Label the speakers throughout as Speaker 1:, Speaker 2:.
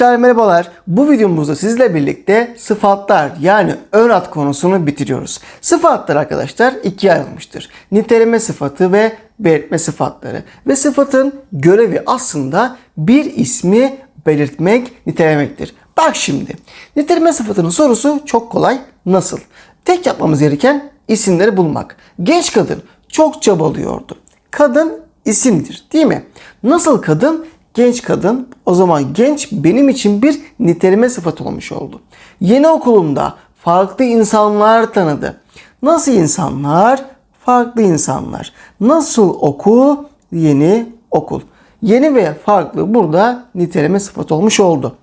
Speaker 1: Arkadaşlar merhabalar. Bu videomuzda sizle birlikte sıfatlar yani ön konusunu bitiriyoruz. Sıfatlar arkadaşlar ikiye ayrılmıştır. Niteleme sıfatı ve belirtme sıfatları. Ve sıfatın görevi aslında bir ismi belirtmek, nitelemektir. Bak şimdi. Niteleme sıfatının sorusu çok kolay. Nasıl? Tek yapmamız gereken isimleri bulmak. Genç kadın çok çabalıyordu. Kadın isimdir değil mi? Nasıl kadın? Genç kadın. O zaman genç benim için bir niteleme sıfatı olmuş oldu. Yeni okulumda farklı insanlar tanıdı. Nasıl insanlar? Farklı insanlar. Nasıl okul? Yeni okul. Yeni ve farklı burada niteleme sıfatı olmuş oldu.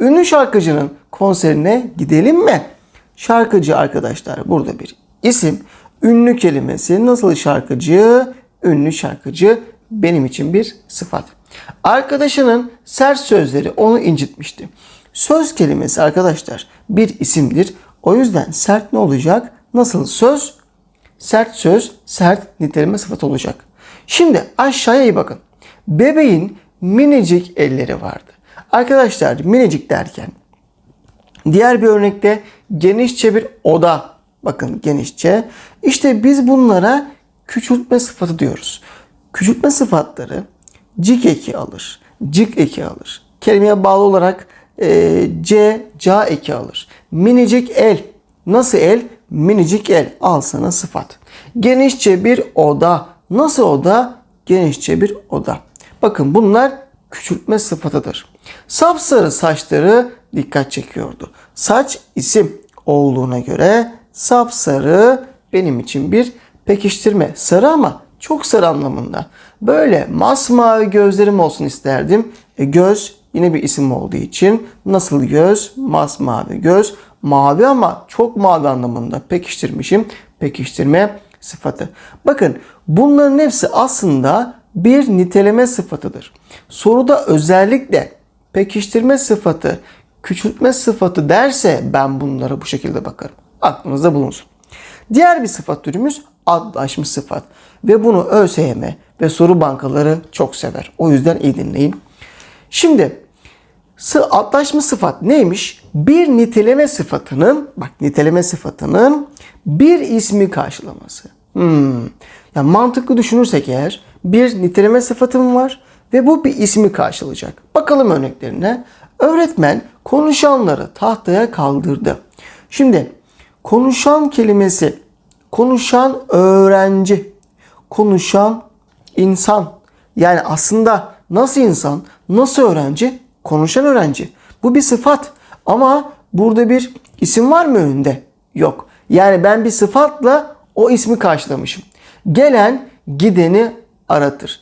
Speaker 1: Ünlü şarkıcının konserine gidelim mi? Şarkıcı arkadaşlar burada bir isim. Ünlü kelimesi nasıl şarkıcı? Ünlü şarkıcı benim için bir sıfat. Arkadaşının sert sözleri onu incitmişti. Söz kelimesi arkadaşlar bir isimdir. O yüzden sert ne olacak? Nasıl söz? Sert söz, sert niteleme sıfat olacak. Şimdi aşağıya iyi bakın. Bebeğin minicik elleri vardı. Arkadaşlar minicik derken diğer bir örnekte genişçe bir oda. Bakın genişçe. İşte biz bunlara küçültme sıfatı diyoruz. Küçültme sıfatları cik eki alır. Cik eki alır. Kelimeye bağlı olarak e, c, ca eki alır. Minicik el. Nasıl el? Minicik el. Al sana sıfat. Genişçe bir oda. Nasıl oda? Genişçe bir oda. Bakın bunlar küçültme sıfatıdır. Sapsarı saçları dikkat çekiyordu. Saç isim olduğuna göre sapsarı benim için bir pekiştirme. Sarı ama çok sarı anlamında. Böyle masmavi gözlerim olsun isterdim. E, göz yine bir isim olduğu için nasıl göz? Masmavi göz. Mavi ama çok mavi anlamında pekiştirmişim. Pekiştirme sıfatı. Bakın bunların hepsi aslında bir niteleme sıfatıdır. Soruda özellikle pekiştirme sıfatı, küçültme sıfatı derse ben bunlara bu şekilde bakarım. Aklınızda bulunsun. Diğer bir sıfat türümüz adlaşmış sıfat. Ve bunu ÖSYM ve soru bankaları çok sever. O yüzden iyi dinleyin. Şimdi adlaşmış sıfat neymiş? Bir niteleme sıfatının, bak niteleme sıfatının bir ismi karşılaması. Hmm. Yani mantıklı düşünürsek eğer bir niteleme sıfatım var ve bu bir ismi karşılayacak. Bakalım örneklerine. Öğretmen konuşanları tahtaya kaldırdı. Şimdi konuşan kelimesi konuşan öğrenci, konuşan insan. Yani aslında nasıl insan, nasıl öğrenci? Konuşan öğrenci. Bu bir sıfat ama burada bir isim var mı önünde? Yok. Yani ben bir sıfatla o ismi karşılamışım. Gelen gideni aratır.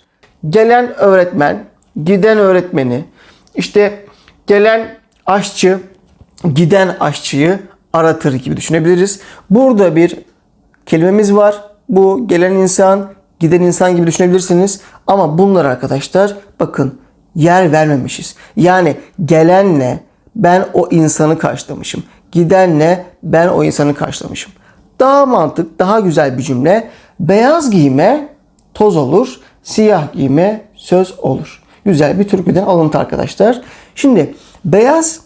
Speaker 1: Gelen öğretmen, giden öğretmeni, işte gelen aşçı, giden aşçıyı aratır gibi düşünebiliriz. Burada bir kelimemiz var. Bu gelen insan, giden insan gibi düşünebilirsiniz. Ama bunlar arkadaşlar bakın yer vermemişiz. Yani gelenle ben o insanı karşılamışım. Gidenle ben o insanı karşılamışım. Daha mantık, daha güzel bir cümle. Beyaz giyime toz olur, siyah giyime söz olur. Güzel bir türküden alıntı arkadaşlar. Şimdi beyaz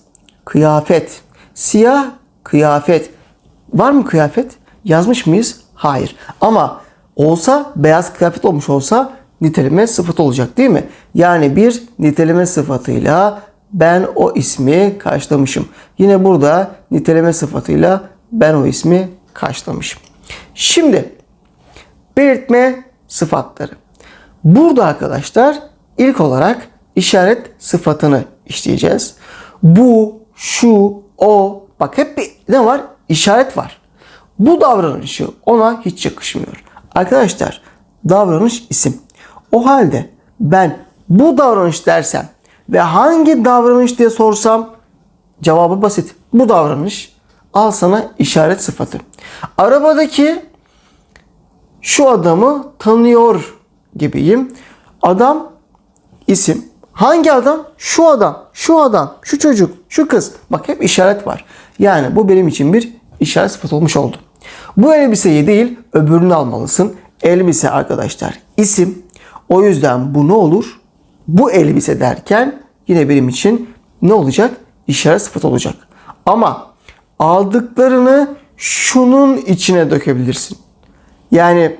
Speaker 1: kıyafet, siyah kıyafet. Var mı kıyafet? Yazmış mıyız? Hayır. Ama olsa beyaz kıyafet olmuş olsa niteleme sıfatı olacak değil mi? Yani bir niteleme sıfatıyla ben o ismi karşılamışım. Yine burada niteleme sıfatıyla ben o ismi karşılamışım. Şimdi belirtme sıfatları. Burada arkadaşlar ilk olarak işaret sıfatını işleyeceğiz. Bu, şu, o bak hep bir ne var? İşaret var. Bu davranışı ona hiç yakışmıyor. Arkadaşlar davranış isim. O halde ben bu davranış dersem ve hangi davranış diye sorsam cevabı basit. Bu davranış al sana işaret sıfatı. Arabadaki şu adamı tanıyor gibiyim. Adam isim. Hangi adam? Şu adam, şu adam, şu çocuk, şu kız. Bak hep işaret var. Yani bu benim için bir işaret sıfat olmuş oldu. Bu elbiseyi değil öbürünü almalısın. Elbise arkadaşlar isim. O yüzden bu ne olur? Bu elbise derken yine benim için ne olacak? İşaret sıfat olacak. Ama aldıklarını şunun içine dökebilirsin. Yani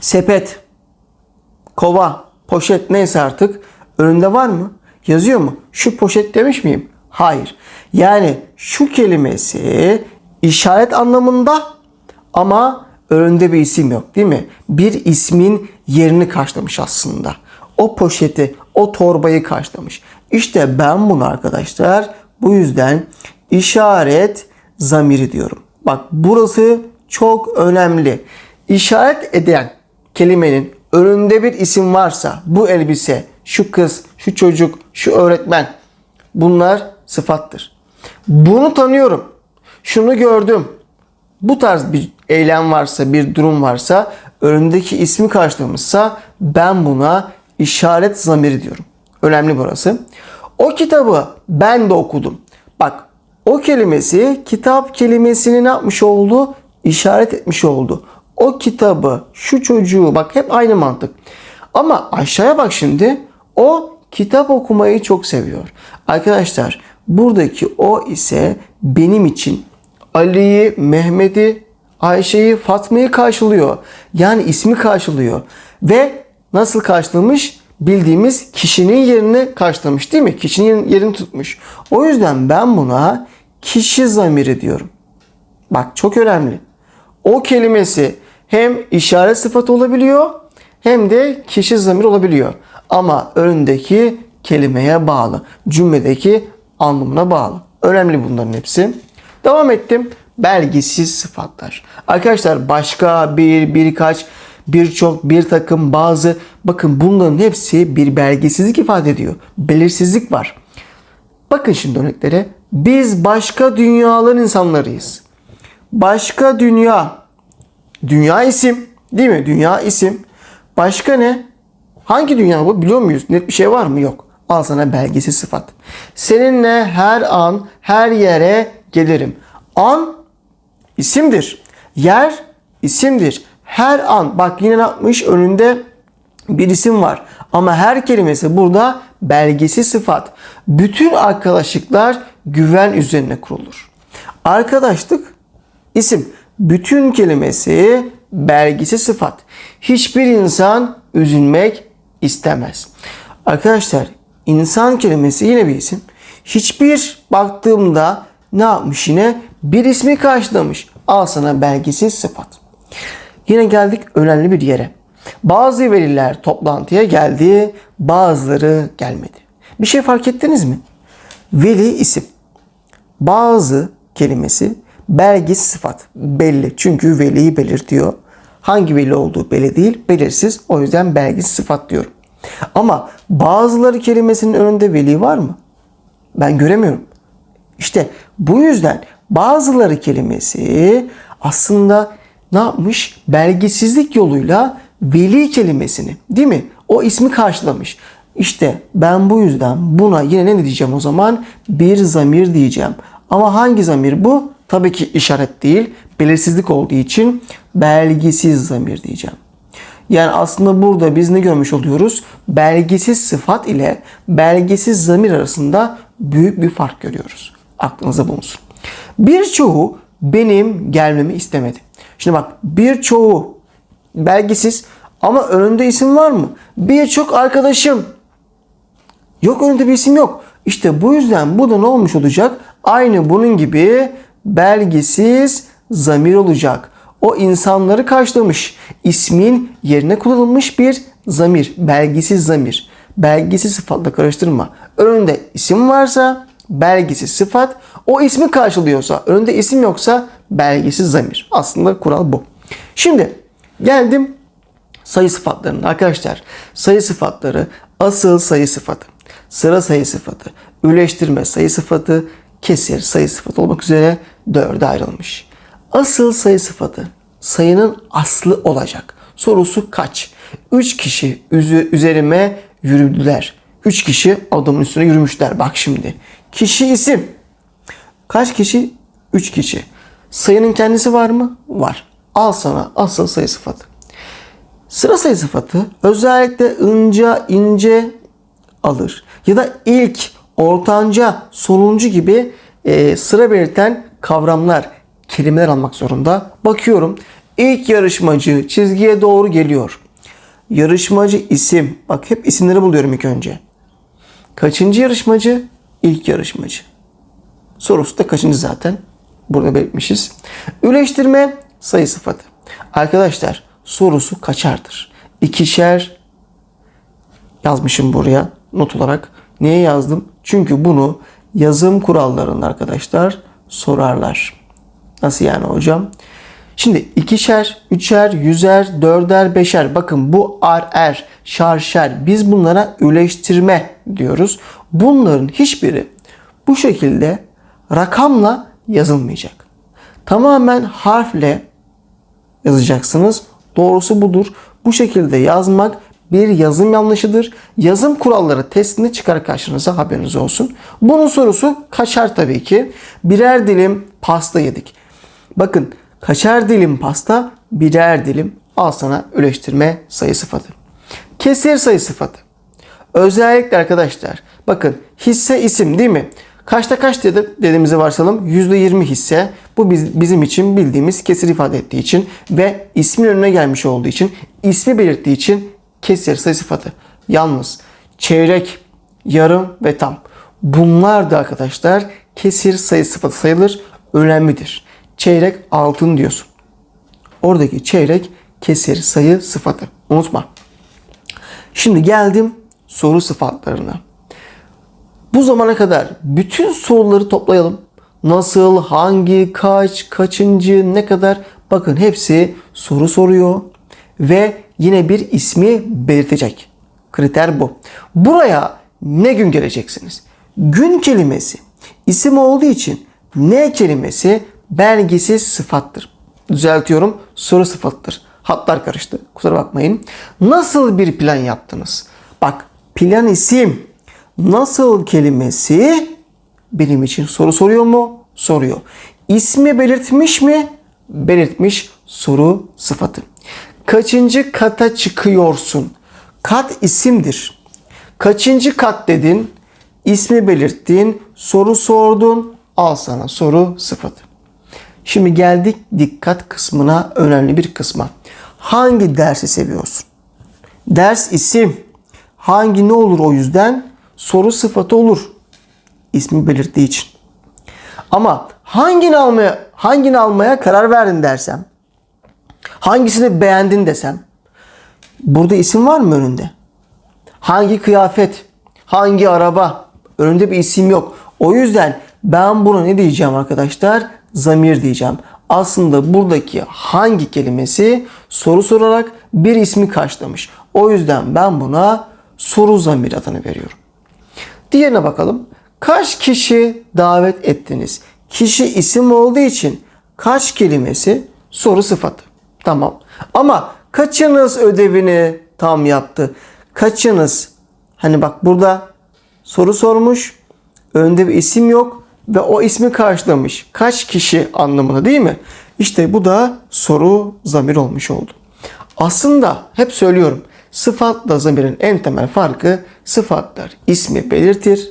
Speaker 1: sepet, kova, poşet neyse artık önünde var mı? Yazıyor mu? Şu poşet demiş miyim? Hayır. Yani şu kelimesi işaret anlamında ama önünde bir isim yok değil mi? Bir ismin yerini karşılamış aslında. O poşeti, o torbayı karşılamış. İşte ben bunu arkadaşlar bu yüzden işaret zamiri diyorum. Bak burası çok önemli. İşaret eden kelimenin önünde bir isim varsa bu elbise, şu kız, şu çocuk, şu öğretmen bunlar sıfattır. Bunu tanıyorum. Şunu gördüm. Bu tarz bir eylem varsa, bir durum varsa, önündeki ismi karşılamışsa ben buna işaret zamiri diyorum. Önemli burası. O kitabı ben de okudum. Bak o kelimesi kitap kelimesini ne yapmış oldu? İşaret etmiş oldu. O kitabı, şu çocuğu bak hep aynı mantık. Ama aşağıya bak şimdi. O kitap okumayı çok seviyor. Arkadaşlar buradaki o ise benim için Ali'yi, Mehmet'i, Ayşe'yi, Fatma'yı karşılıyor. Yani ismi karşılıyor. Ve nasıl karşılamış? Bildiğimiz kişinin yerini karşılamış değil mi? Kişinin yerini tutmuş. O yüzden ben buna kişi zamiri diyorum. Bak çok önemli. O kelimesi hem işaret sıfatı olabiliyor hem de kişi zamir olabiliyor. Ama önündeki kelimeye bağlı. Cümledeki anlamına bağlı. Önemli bunların hepsi. Devam ettim. Belgisiz sıfatlar. Arkadaşlar başka bir, birkaç, birçok, bir takım, bazı. Bakın bunların hepsi bir belgesizlik ifade ediyor. Belirsizlik var. Bakın şimdi örneklere. Biz başka dünyaların insanlarıyız. Başka dünya. Dünya isim. Değil mi? Dünya isim. Başka ne? Hangi dünya bu? Biliyor muyuz? Net bir şey var mı? Yok. Al sana belgesiz sıfat. Seninle her an, her yere gelirim. An isimdir. Yer isimdir. Her an bak yine ne yapmış? Önünde bir isim var. Ama her kelimesi burada belgesi sıfat. Bütün arkadaşlıklar güven üzerine kurulur. Arkadaşlık isim. Bütün kelimesi belgesi sıfat. Hiçbir insan üzülmek istemez. Arkadaşlar insan kelimesi yine bir isim. Hiçbir baktığımda ne yapmış yine? Bir ismi karşılamış. Al sana belgesiz sıfat. Yine geldik önemli bir yere. Bazı veliler toplantıya geldi, bazıları gelmedi. Bir şey fark ettiniz mi? Veli isim. Bazı kelimesi belgesiz sıfat. Belli. Çünkü veliyi belirtiyor. Hangi veli olduğu belli değil, belirsiz. O yüzden belgesiz sıfat diyorum. Ama bazıları kelimesinin önünde veli var mı? Ben göremiyorum. İşte bu yüzden bazıları kelimesi aslında ne yapmış? Belgesizlik yoluyla veli kelimesini değil mi? O ismi karşılamış. İşte ben bu yüzden buna yine ne diyeceğim o zaman? Bir zamir diyeceğim. Ama hangi zamir bu? Tabii ki işaret değil. Belirsizlik olduğu için belgisiz zamir diyeceğim. Yani aslında burada biz ne görmüş oluyoruz? Belgesiz sıfat ile belgesiz zamir arasında büyük bir fark görüyoruz. Aklınıza bulunsun. Birçoğu benim gelmemi istemedi. Şimdi bak birçoğu belgesiz ama önünde isim var mı? Birçok arkadaşım. Yok önünde bir isim yok. İşte bu yüzden bu da ne olmuş olacak? Aynı bunun gibi belgisiz zamir olacak. O insanları karşılamış. İsmin yerine kullanılmış bir zamir. Belgisiz zamir. Belgisiz sıfatla karıştırma. Önünde isim varsa belgisiz sıfat. O ismi karşılıyorsa, önünde isim yoksa belgisiz zamir. Aslında kural bu. Şimdi geldim sayı sıfatlarına. Arkadaşlar sayı sıfatları asıl sayı sıfatı, sıra sayı sıfatı, üleştirme sayı sıfatı, kesir sayı sıfatı olmak üzere dörde ayrılmış. Asıl sayı sıfatı sayının aslı olacak. Sorusu kaç? 3 kişi üzerime yürüdüler. 3 kişi adamın üstüne yürümüşler. Bak şimdi. Kişi isim. Kaç kişi? 3 kişi. Sayının kendisi var mı? Var. Al sana asıl sayı sıfatı. Sıra sayı sıfatı özellikle ince ince alır. Ya da ilk ortanca, sonuncu gibi e, sıra belirten kavramlar, kelimeler almak zorunda. Bakıyorum. İlk yarışmacı çizgiye doğru geliyor. Yarışmacı isim. Bak hep isimleri buluyorum ilk önce. Kaçıncı yarışmacı? İlk yarışmacı. Sorusu da kaçıncı zaten? Burada belirtmişiz. Üleştirme sayı sıfatı. Arkadaşlar sorusu kaçardır? İkişer yazmışım buraya not olarak. Niye yazdım? Çünkü bunu yazım kurallarında arkadaşlar sorarlar. Nasıl yani hocam? Şimdi ikişer, üçer, yüzer, dörder, beşer. Bakın bu ar er, şarşer. Biz bunlara üleştirme diyoruz. Bunların hiçbiri bu şekilde rakamla yazılmayacak. Tamamen harfle yazacaksınız. Doğrusu budur. Bu şekilde yazmak bir yazım yanlışıdır. Yazım kuralları testini çıkar karşınıza haberiniz olsun. Bunun sorusu kaçar tabii ki. Birer dilim pasta yedik. Bakın kaçar dilim pasta birer dilim al sana üleştirme sayı sıfatı. Kesir sayı sıfatı. Özellikle arkadaşlar bakın hisse isim değil mi? Kaçta kaç dedi, dediğimizi varsayalım. %20 hisse. Bu biz, bizim için bildiğimiz kesir ifade ettiği için ve ismin önüne gelmiş olduğu için, ismi belirttiği için kesir sayı sıfatı. Yalnız çeyrek, yarım ve tam. Bunlar da arkadaşlar kesir sayı sıfatı sayılır. Önemlidir. Çeyrek altın diyorsun. Oradaki çeyrek kesir sayı sıfatı. Unutma. Şimdi geldim soru sıfatlarına. Bu zamana kadar bütün soruları toplayalım. Nasıl, hangi, kaç, kaçıncı, ne kadar bakın hepsi soru soruyor ve yine bir ismi belirtecek. Kriter bu. Buraya ne gün geleceksiniz? Gün kelimesi isim olduğu için ne kelimesi belgisiz sıfattır. Düzeltiyorum soru sıfattır. Hatlar karıştı. Kusura bakmayın. Nasıl bir plan yaptınız? Bak plan isim. Nasıl kelimesi benim için soru soruyor mu? Soruyor. İsmi belirtmiş mi? Belirtmiş soru sıfatı. Kaçıncı kata çıkıyorsun? Kat isimdir. Kaçıncı kat dedin? İsmi belirttin, soru sordun, al sana soru sıfatı. Şimdi geldik dikkat kısmına, önemli bir kısma. Hangi dersi seviyorsun? Ders isim. Hangi ne olur o yüzden? Soru sıfatı olur. İsmi belirttiği için. Ama hangini almaya hangini almaya karar verdin dersem, hangisini beğendin desem, burada isim var mı önünde? Hangi kıyafet, hangi araba, önünde bir isim yok. O yüzden ben buna ne diyeceğim arkadaşlar? Zamir diyeceğim. Aslında buradaki hangi kelimesi soru sorarak bir ismi karşılamış. O yüzden ben buna soru zamir adını veriyorum. Diğerine bakalım. Kaç kişi davet ettiniz? Kişi isim olduğu için kaç kelimesi soru sıfatı. Tamam. Ama kaçınız ödevini tam yaptı? Kaçınız? Hani bak burada soru sormuş. Önde bir isim yok ve o ismi karşılamış. Kaç kişi anlamında değil mi? İşte bu da soru zamir olmuş oldu. Aslında hep söylüyorum. Sıfatla zamirin en temel farkı sıfatlar ismi belirtir.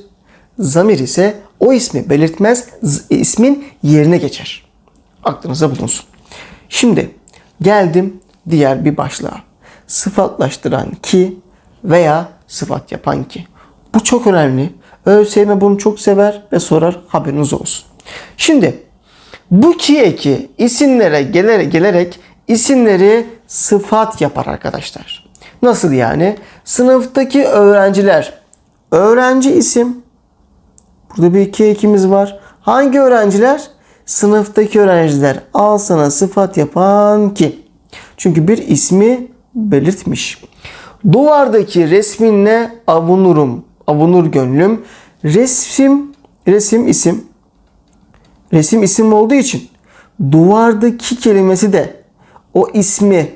Speaker 1: Zamir ise o ismi belirtmez, ismin yerine geçer. Aklınıza bulunsun. Şimdi geldim diğer bir başlığa. Sıfatlaştıran ki veya sıfat yapan ki. Bu çok önemli. ÖSYM bunu çok sever ve sorar haberiniz olsun. Şimdi bu ki eki isimlere gelerek, gelerek isimleri sıfat yapar arkadaşlar. Nasıl yani? Sınıftaki öğrenciler. Öğrenci isim. Burada bir iki ekimiz var. Hangi öğrenciler? Sınıftaki öğrenciler. Al sana sıfat yapan ki. Çünkü bir ismi belirtmiş. Duvardaki resminle avunurum. Avunur gönlüm. Resim, resim isim. Resim isim olduğu için duvardaki kelimesi de o ismi,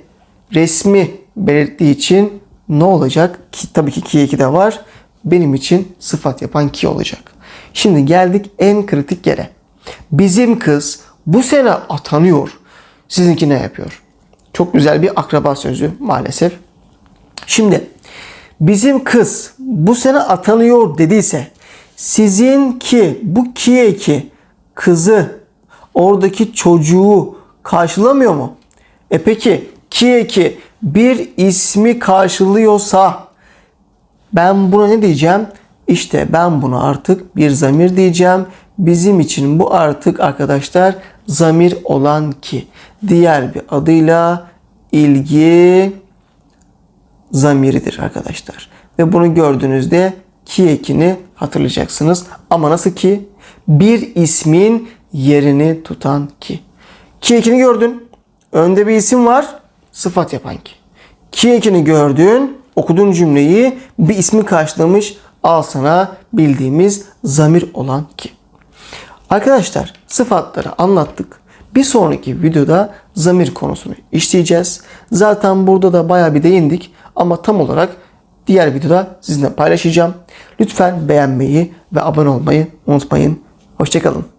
Speaker 1: resmi belirttiği için ne olacak? Ki, tabii ki ki eki de var. Benim için sıfat yapan ki olacak. Şimdi geldik en kritik yere. Bizim kız bu sene atanıyor. Sizinki ne yapıyor? Çok güzel bir akraba sözü maalesef. Şimdi bizim kız bu sene atanıyor dediyse Sizin ki bu ki eki kızı oradaki çocuğu karşılamıyor mu? E peki ki eki bir ismi karşılıyorsa ben buna ne diyeceğim? İşte ben buna artık bir zamir diyeceğim. Bizim için bu artık arkadaşlar zamir olan ki. Diğer bir adıyla ilgi zamiridir arkadaşlar. Ve bunu gördüğünüzde ki ekini hatırlayacaksınız. Ama nasıl ki? Bir ismin yerini tutan ki. Ki ekini gördün. Önde bir isim var. Sıfat yapan ki. Ki ekini gördün. Okuduğun cümleyi bir ismi karşılamış. Al sana bildiğimiz zamir olan ki. Arkadaşlar sıfatları anlattık. Bir sonraki videoda zamir konusunu işleyeceğiz. Zaten burada da bayağı bir değindik ama tam olarak diğer videoda sizinle paylaşacağım. Lütfen beğenmeyi ve abone olmayı unutmayın. Hoşçakalın.